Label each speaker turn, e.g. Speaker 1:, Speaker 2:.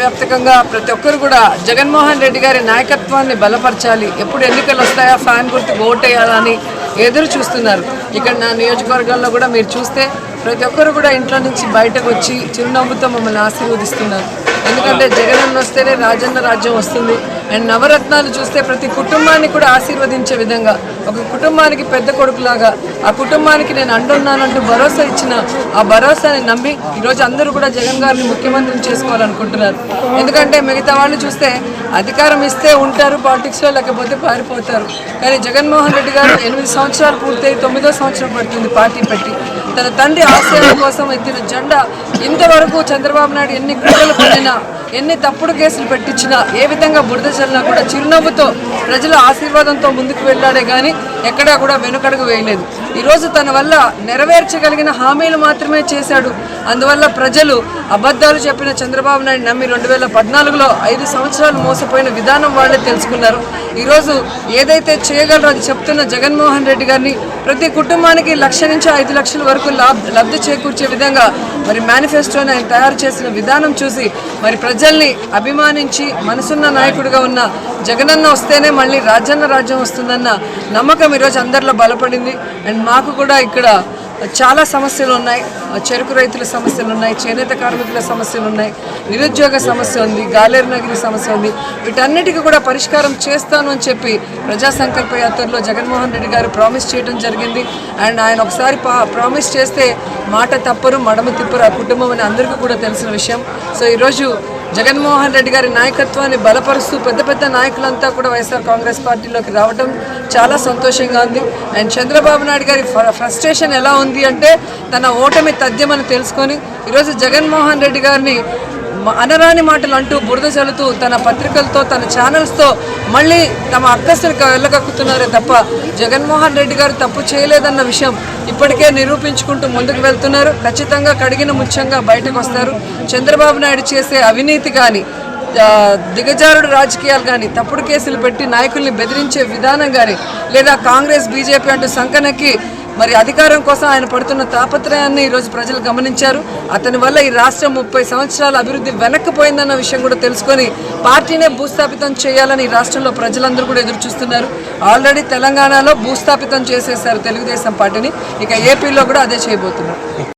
Speaker 1: వ్యాప్తంగా ప్రతి ఒక్కరు కూడా జగన్మోహన్ రెడ్డి గారి నాయకత్వాన్ని బలపరచాలి. ఎప్పుడు ఎన్నికలు వస్తాయా ఫ్యాన్ గుర్తుకు ఓటేయాలని ఎదురు చూస్తున్నారు. ఇక్కడ నా నియోజకవర్గంలో కూడా మీరు చూస్తే ప్రతి ఒక్కరు కూడా ఇంట్లో నుంచి బయటకు వచ్చి చిరునవ్వుతో మమ్మల్ని ఆశీర్వదిస్తున్నారు. ఎందుకంటే జగన్ అన్న వస్తేనే రాజన్న రాజ్యం వస్తుంది. అండ్ నవరత్నాలు చూస్తే ప్రతి కుటుంబాన్ని కూడా ఆశీర్వదించే విధంగా ఒక కుటుంబానికి పెద్ద కొడుకులాగా ఆ కుటుంబానికి నేను అండున్నానంటూ భరోసా ఇచ్చిన ఆ భరోసాని నమ్మి ఈరోజు అందరూ కూడా జగన్ గారిని ముఖ్యమంత్రిని చేసుకోవాలనుకుంటున్నారు. ఎందుకంటే మిగతా వాళ్ళు చూస్తే అధికారం ఇస్తే ఉంటారు పాలిటిక్స్లో లేకపోతే పారిపోతారు. కానీ జగన్మోహన్ రెడ్డి గారు ఎనిమిది సంవత్సరాలు పూర్తయి తొమ్మిదో సంవత్సరం పడుతుంది పార్టీ పెట్టి. తన తండ్రి ఆశయాల కోసం ఎత్తిన జెండా ఇంతవరకు చంద్రబాబు నాయుడు ఎన్ని కుట్రలు పడినా ఎన్ని తప్పుడు కేసులు పెట్టించినా ఏ విధంగా బురద చల్లినా కూడా చిరునవ్వుతో ప్రజల ఆశీర్వాదంతో ముందుకు వెళ్ళాడే కానీ ఎక్కడా కూడా వెనుకడుగు వేయలేదు. ఈరోజు తన వల్ల నెరవేర్చగలిగిన హామీలు మాత్రమే చేశాడు. అందువల్ల ప్రజలు అబద్ధాలు చెప్పిన చంద్రబాబు నాయుడు నమ్మి రెండు వేల పద్నాలుగులో ఐదు సంవత్సరాలు మోసపోయిన విధానం వాళ్ళే తెలుసుకున్నారు. ఈరోజు ఏదైతే చేయగలరో అది చెప్తున్న జగన్మోహన్ రెడ్డి గారిని ప్రతి కుటుంబానికి లక్ష నుంచి ఐదు లక్షల వరకు లాబ్ లబ్ధి చేకూర్చే విధంగా మరి మేనిఫెస్టోని ఆయన తయారు చేసిన విధానం చూసి మరి ప్రజల్ని అభిమానించి మనసున్న నాయకుడిగా ఉన్న జగనన్న వస్తేనే మళ్ళీ రాజన్న రాజ్యం వస్తుందన్న నమ్మకం ఈరోజు అందరిలో బలపడింది. అండ్ మాకు కూడా ఇక్కడ చాలా సమస్యలు ఉన్నాయి. చెరుకు రైతుల సమస్యలు ఉన్నాయి చేనేత కార్మికుల సమస్యలు ఉన్నాయి నిరుద్యోగ సమస్య ఉంది గాలేరు నగిరి సమస్య ఉంది. వీటన్నిటికీ కూడా పరిష్కారం చేస్తాను అని చెప్పి ప్రజా సంకల్ప యాత్రలో జగన్మోహన్ రెడ్డి గారు ప్రామిస్ చేయడం జరిగింది. అండ్ ఆయన ఒకసారి ప్రామిస్ చేస్తే మాట తప్పరు మడమ తిప్పరు ఆ కుటుంబం అని అందరికీ కూడా తెలిసిన విషయం. సో ఈరోజు జగన్మోహన్ రెడ్డి గారి నాయకత్వాన్ని బలపరుస్తూ పెద్ద పెద్ద నాయకులంతా కూడా వైఎస్ఆర్ కాంగ్రెస్ పార్టీలోకి రావడం చాలా సంతోషంగా ఉంది. అండ్ చంద్రబాబు నాయుడు గారి ఫ్రస్ట్రేషన్ ఎలా ఉంది అంటే తన ఓటమి తథ్యమని తెలుసుకొని ఈరోజు జగన్మోహన్ రెడ్డి గారిని అనరాని మాటలు అంటూ బురద చల్లుతూ తన పత్రికలతో తన ఛానల్స్తో మళ్ళీ తమ అక్కసులు వెళ్ళగక్కుతున్నారే తప్ప జగన్మోహన్ రెడ్డి గారు తప్పు చేయలేదన్న విషయం ఇప్పటికే నిరూపించుకుంటూ ముందుకు వెళ్తున్నారు. ఖచ్చితంగా కడిగిన ముత్యంగా బయటకు వస్తారు చంద్రబాబు నాయుడు చేసే అవినీతి కానీ దిగజారుడు రాజకీయాలు కానీ తప్పుడు కేసులు పెట్టి నాయకుల్ని బెదిరించే విధానం కానీ లేదా కాంగ్రెస్ బీజేపీ అంటూ సంకనకి మరి అధికారం కోసం ఆయన పడుతున్న తాపత్రయాన్ని ఈరోజు ప్రజలు గమనించారు. అతని వల్ల ఈ రాష్ట్రం ముప్పై సంవత్సరాల అభివృద్ధి వెనక్కిపోయిందన్న విషయం కూడా తెలుసుకొని పార్టీనే భూస్థాపితం చేయాలని ఈ రాష్ట్రంలో ప్రజలందరూ కూడా ఎదురు చూస్తున్నారు ఆల్రెడీ తెలంగాణలో భూస్థాపితం చేసేసారు తెలుగుదేశం పార్టీని. ఇక ఏపీలో కూడా అదే చేయబోతున్నారు.